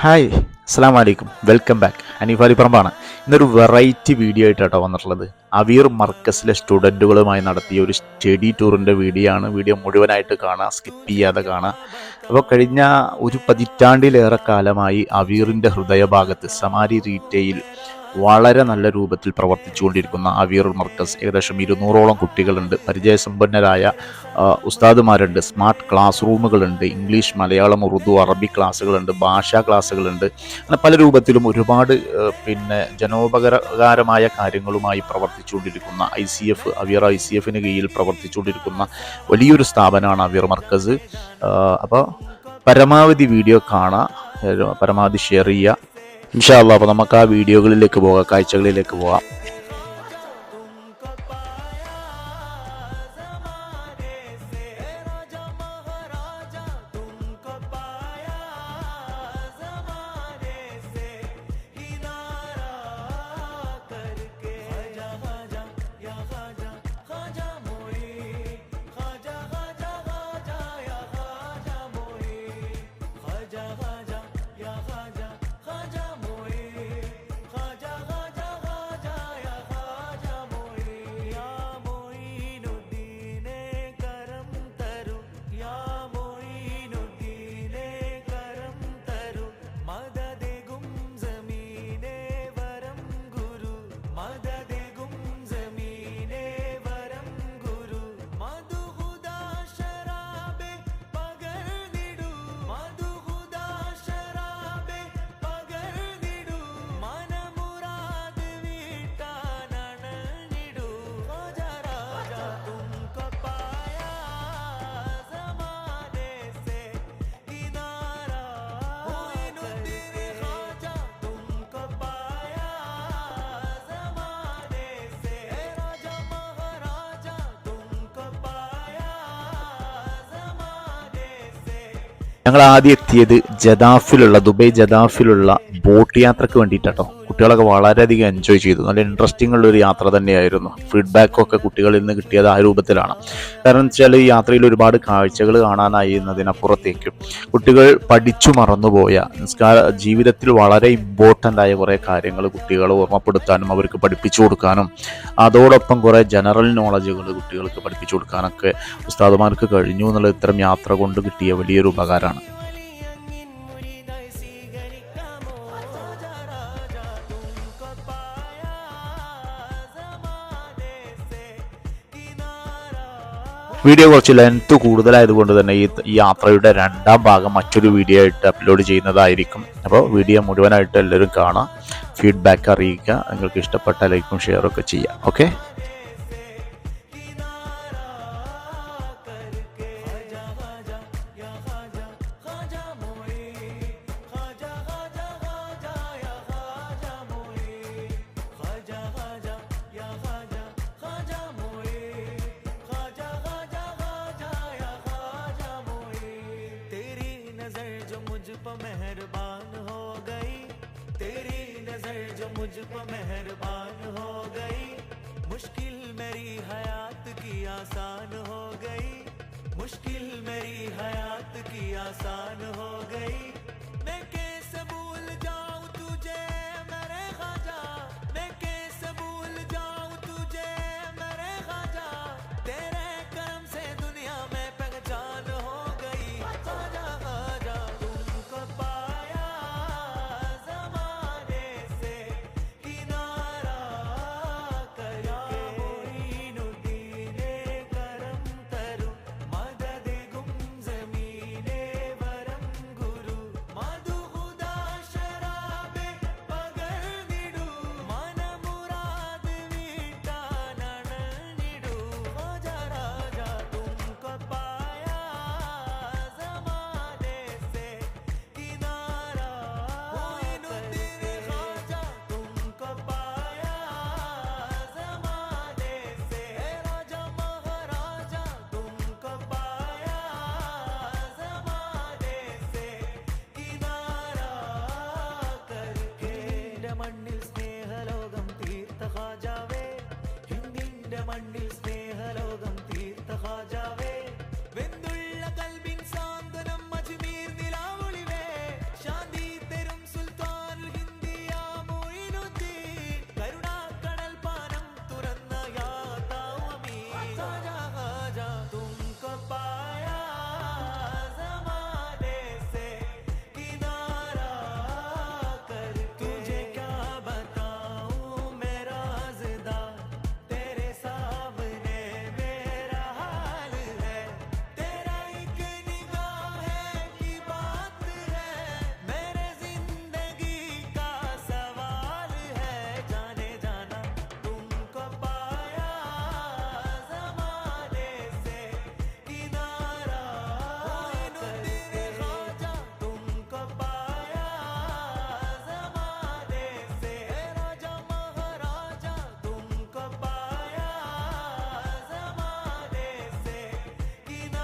Hi അസ്സാം വലൈക്കും welcome back. Aneef അലിപ്പറമ്പാണ് ഇന്നൊരു വെറൈറ്റി വീഡിയോ ആയിട്ടാട്ടോ വന്നിട്ടുള്ളത്. അവീർ മർക്കസിലെ സ്റ്റുഡന്റുകളുമായി നടത്തിയ ഒരു സ്റ്റഡി ടൂറിന്റെ വീഡിയോ ആണ് വീഡിയോ മുഴുവനായിട്ട് കാണുക സ്കിപ്പ് ചെയ്യാതെ കാണുക അപ്പോൾ കഴിഞ്ഞ ഒരു പതിറ്റാണ്ടിലേറെ കാലമായി അവീറിന്റെ ഹൃദയഭാഗത്ത് സമാരി റീറ്റെയിൽ വളരെ നല്ല രൂപത്തിൽ പ്രവർത്തിച്ചുകൊണ്ടിരിക്കുന്ന അവിയർ മർക്കസ്. ഏകദേശം ഇരുന്നൂറോളം കുട്ടികളുണ്ട്. പരിചയസമ്പന്നരായ ഉസ്താദുമാരുണ്ട്. സ്മാർട്ട് ക്ലാസ് റൂമുകളുണ്ട്. ഇംഗ്ലീഷ് മലയാളം ഉറുദു അറബി ക്ലാസ്സുകളുണ്ട്. ഭാഷാ ക്ലാസ്സുകളുണ്ട്. അങ്ങനെ പല രൂപത്തിലും ഒരുപാട് പിന്നെ ജനോപകാരമായ കാര്യങ്ങളുമായി പ്രവർത്തിച്ചുകൊണ്ടിരിക്കുന്ന ഐ സി എഫ് അവിയർ ഐ സി എഫിന് കീഴിൽ പ്രവർത്തിച്ചുകൊണ്ടിരിക്കുന്ന വലിയൊരു സ്ഥാപനമാണ് അവിയർ മർക്കസ്. അപ്പോൾ പരമാവധി വീഡിയോ കാണാം പരമാവധി ഷെയർ ചെയ്യുക ഇൻഷാല്ല അപ്പോൾ നമുക്ക് ആ വീഡിയോകളിലേക്ക് പോകാം കാഴ്ചകളിലേക്ക് പോകാം. ഞങ്ങൾ ആദ്യം എത്തിയത് ജദാഫിലുള്ള ദുബൈ ജദാഫിലുള്ള ബോട്ട് യാത്രയ്ക്ക് വേണ്ടിയിട്ടാട്ടോ. കുട്ടികളൊക്കെ വളരെയധികം എൻജോയ് ചെയ്തു. നല്ല ഇൻട്രസ്റ്റിംഗ് ഉള്ള ഒരു യാത്ര തന്നെയായിരുന്നു. ഫീഡ്ബാക്കൊക്കെ കുട്ടികളിൽ നിന്ന് കിട്ടിയത് ആ രൂപത്തിലാണ്. കാരണം വെച്ചാൽ ഈ യാത്രയിൽ ഒരുപാട് കാഴ്ചകൾ കാണാനായി എന്നതിനപ്പുറത്തേക്കും. കുട്ടികൾ പഠിച്ചു മറന്നുപോയ ജീവിതത്തിൽ വളരെ ഇമ്പോർട്ടന്റ് ആയ കുറേ കാര്യങ്ങൾ കുട്ടികളെ ഓർമ്മപ്പെടുത്താനും അവർക്ക് പഠിപ്പിച്ചു കൊടുക്കാനും അതോടൊപ്പം കുറേ ജനറൽ നോളജുകൾ കുട്ടികൾക്ക് പഠിപ്പിച്ചു കൊടുക്കാനൊക്കെ ഉസ്താദുമാർക്ക് കഴിഞ്ഞു എന്നുള്ള ഇത്തരം യാത്ര കൊണ്ട് കിട്ടിയ വലിയൊരു ഉപകാരമാണ്. വീഡിയോ കുറച്ച് ലെങ്ത് കൂടുതലായതുകൊണ്ട് തന്നെ ഈ യാത്രയുടെ രണ്ടാം ഭാഗം മറ്റൊരു വീഡിയോ ആയിട്ട് അപ്ലോഡ് ചെയ്യുന്നതായിരിക്കും. അപ്പോൾ വീഡിയോ മുഴുവനായിട്ട് എല്ലാവരും കാണാം. ഫീഡ്ബാക്ക് അറിയിക്കുക. നിങ്ങൾക്ക് ഇഷ്ടപ്പെട്ട ലൈക്കും ഷെയറും ഒക്കെ ചെയ്യാം ഓക്കെ आसान हो गई। मुश्किल मेरी हयात की आसान हो गई।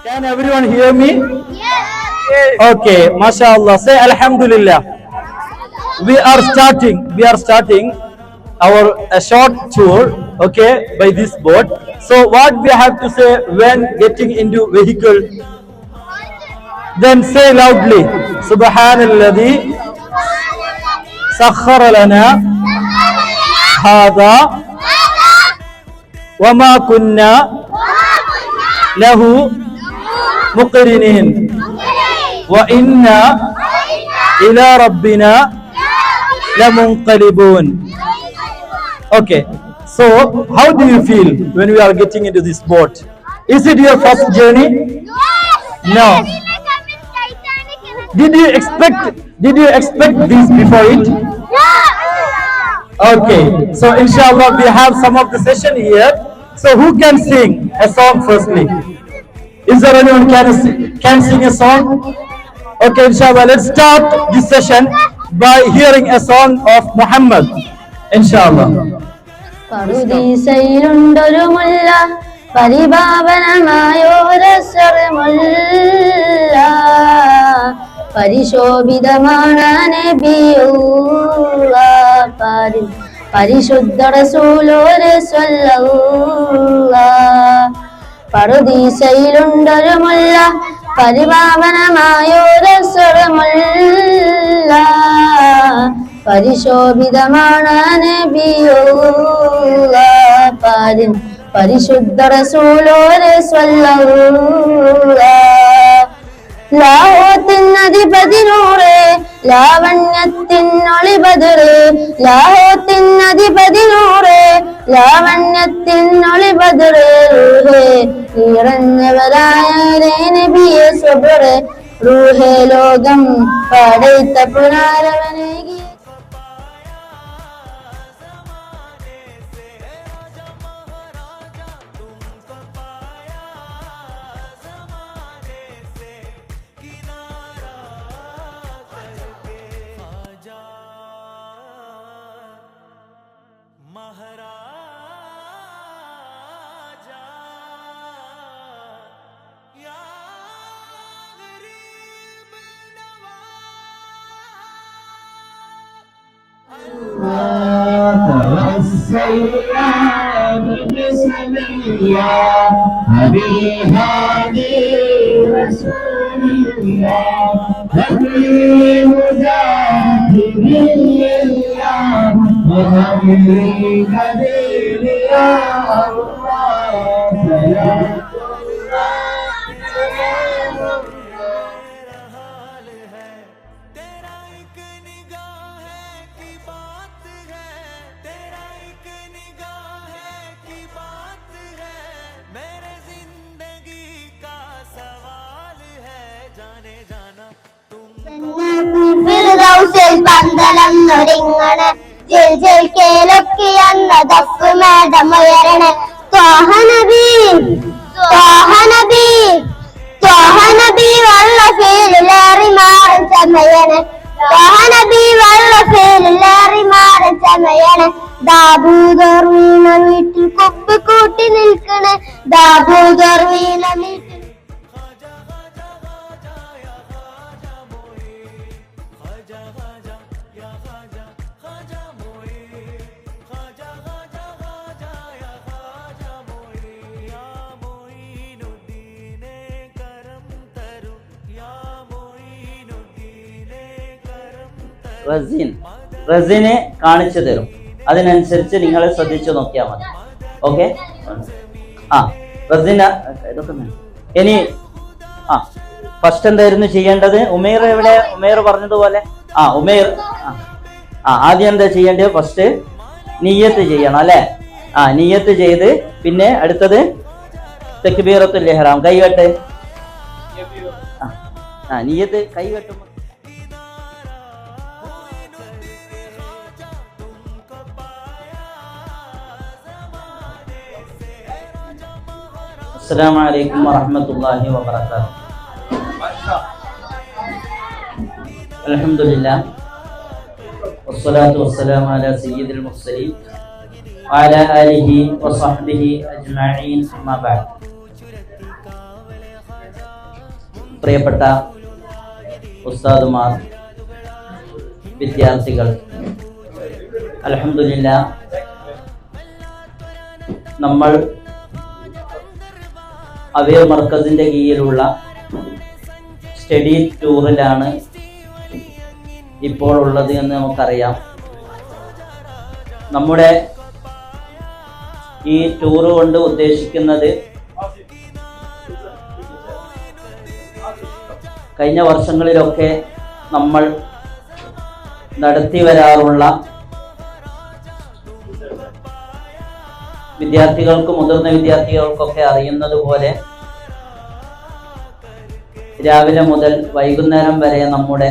Can everyone hear me? Okay, mashallah. Say Alhamdulillah. We are starting. We are starting our a short tour. Okay, by this boat. So what we have to say when getting into vehicle? Then say loudly. Subhanalladhi sakhara lana hada وما كنا له مقرنين. ওয়া إلى ربنا لمنقلبون. Okay. So how do you feel when we are getting into this boat? Is it your first journey? No. Did you expect did you expect this before it? Okay so inshallah we have some of the session here. So who can sing a song firstly? Is there anyone can si- can sing a song? Okay, inshallah, let's start this session by hearing a song of Muhammad. Inshallah. പറുദീസയിലുണ്ടൊരു മുല്ല പരിപാവനമായോരസ്വരമുല്ല പരിശോഭിതമാണ് നബിയുള്ള പരി പരിശുദ്ധ റസൂലോര് സ്വല്ല പറുദീസയിലുണ്ടൊരു മുല്ല പരിപാവനമായോരസ്വരമുല്ല പരിശോഭിതമാണ് നബിയുള്ള പാരിൻ പരിശുദ്ധ റസൂലോര് ലാഹോത്തിനധിപതിനൂറ് ലാവണ്യത്തിനൊളിപതിറ് ലാഹോത്തിനധിപതിനൂറ് ലാവണ്യത്തിനൊളിപതിറ് റൂഹേ. നിറഞ്ഞവരായ നബിയെ സുബറ് റൂഹേ ലോകം പടൈത്ത പുനാരവനേകി والسيئات بسبيا أبي هادي رسول الله പന്തലൊന്നൊരുങ്ങണ ജയിക്കേലൊക്കെ അന്ന തപ്പ് മേടം ഉയരണ തോഹനബി തോഹനബി തോഹനബി വള്ള ഫീലിലേറി മാറും ചമയണ. തോഹനബി വള്ള ഫീലിലേറി മാറും ചമയണ. ദാബൂതർ വീണ വീട്ടിൽ കൊപ്പ് കൂട്ടി നിൽക്കണ. ദാബൂതർ വീണ വീട്ടിൽ റസീൻ. റസീനെ കാണിച്ചു തരും. അതിനനുസരിച്ച് നിങ്ങൾ ശ്രദ്ധിച്ചു നോക്കിയാൽ മതി. ഓക്കെ? ആ റസിന ഇതൊക്കെ. ഇനി ആ ഫസ്റ്റ് എന്തായിരുന്നു ചെയ്യേണ്ടത്? ഉമേർ എവിടെ? ഉമേർ പറഞ്ഞതുപോലെ? ആ ഉമേർ ആ ആദ്യം എന്താ ചെയ്യേണ്ടത്? ഫസ്റ്റ് നീയത്ത് ചെയ്യണം അല്ലെ? ആ നീയത്ത് ചെയ്ത് പിന്നെ അടുത്തത് തെക്കുബീറത്തുൽ ഇഹ്റാം. കൈകെട്ട് ആ നീയത്ത് കൈകെട്ടുമ്പോൾ السلام عليكم ورحمة الله وبركاته الحمد لله والصلاة والسلام على سيد المرسلين وعلى آله وصحبه أجمعين أما بعد പ്രിയപ്പെട്ട ഉസ്താദുമാർ വിദ്യാർത്ഥികൾ അലഹമില്ല നമ്മൾ അവയർ മർക്കസിന്റെ കീഴിലുള്ള സ്റ്റഡി ടൂറിലാണ് ഇപ്പോൾ ഉള്ളത് എന്ന് നമുക്കറിയാം. നമ്മുടെ ഈ ടൂർ കൊണ്ട് ഉദ്ദേശിക്കുന്നത് കഴിഞ്ഞ വർഷങ്ങളിലൊക്കെ നമ്മൾ നടത്തി വരാറുള്ള വിദ്യാർത്ഥികൾക്കും മുതിർന്ന വിദ്യാർത്ഥികൾക്കൊക്കെ അറിയുന്നത് പോലെ രാവിലെ മുതൽ വൈകുന്നേരം വരെ നമ്മുടെ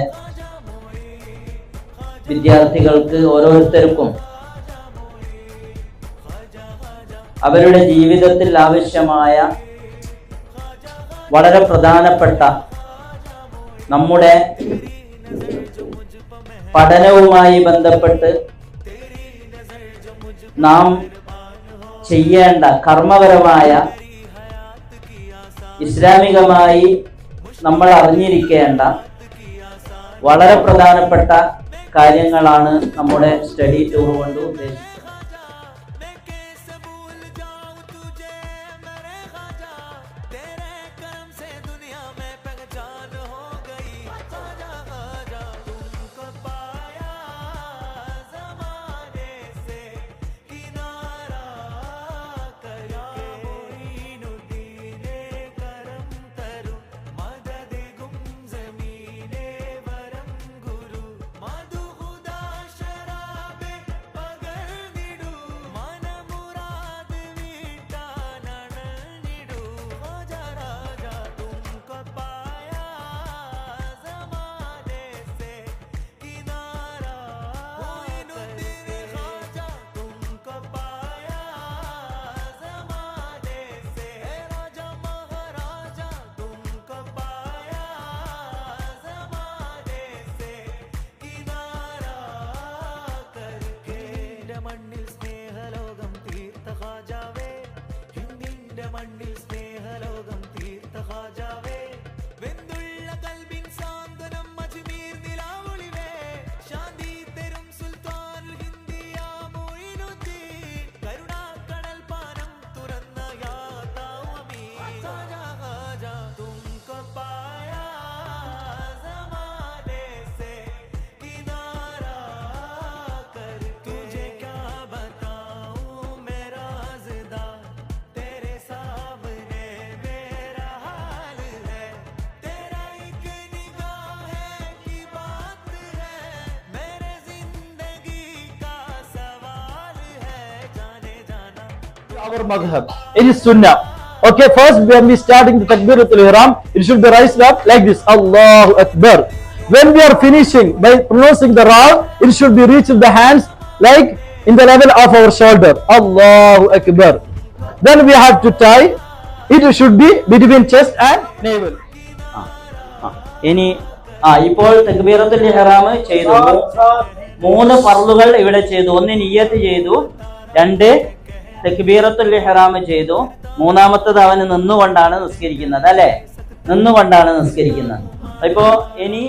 വിദ്യാർത്ഥികൾക്ക് ഓരോരുത്തർക്കും അവരുടെ ജീവിതത്തിൽ ആവശ്യമായ വളരെ പ്രധാനപ്പെട്ട നമ്മുടെ പഠനവുമായി ബന്ധപ്പെട്ട് നാം ചെയ്യേണ്ട കർമ്മപരമായ ഇസ്ലാമികമായി നമ്മൾ അറിഞ്ഞിരിക്കേണ്ട വളരെ പ്രധാനപ്പെട്ട കാര്യങ്ങളാണ് നമ്മുടെ സ്റ്റഡി ടൂർ കൊണ്ട് ഉദ്ദേശിക്കുന്നത് राजा तुमको कर तुझे क्या बताऊँ मैं तेरे मेरा हाल है। तेरा एक निगाह की बात है। मेरे ज़िंदगी का सवाल है, जाने जाना। और मज़हब इन्हें सुनना। Okay, first when we starting the takbiratul ihram, it should be raised up like this. Allahu Akbar. When we are finishing by pronouncing the ra, it should be reached the hands like in the level of our shoulder. Allahu Akbar. Then we have to tie. It should be between chest and navel. ഇനി ആ ഇപ്പോൾ തക്ബീറത്തുൽ ഇഹ്റാം ചെയ്തു മൂന്ന് പറലുകൾ ഇവിടെ ചെയ്തു ഒന്ന് നിയ്യത്ത് ചെയ്തു രണ്ട് തക്ബീറത്തുൽ ഇഹ്റാം ചെയ്തു. മൂന്നാമത്തത് അവന് നിന്നുകൊണ്ടാണ് നിസ്കരിക്കുന്നത് അല്ലെ? നിന്നുകൊണ്ടാണ് നിസ്കരിക്കുന്നത്. ഇപ്പോ ഇനി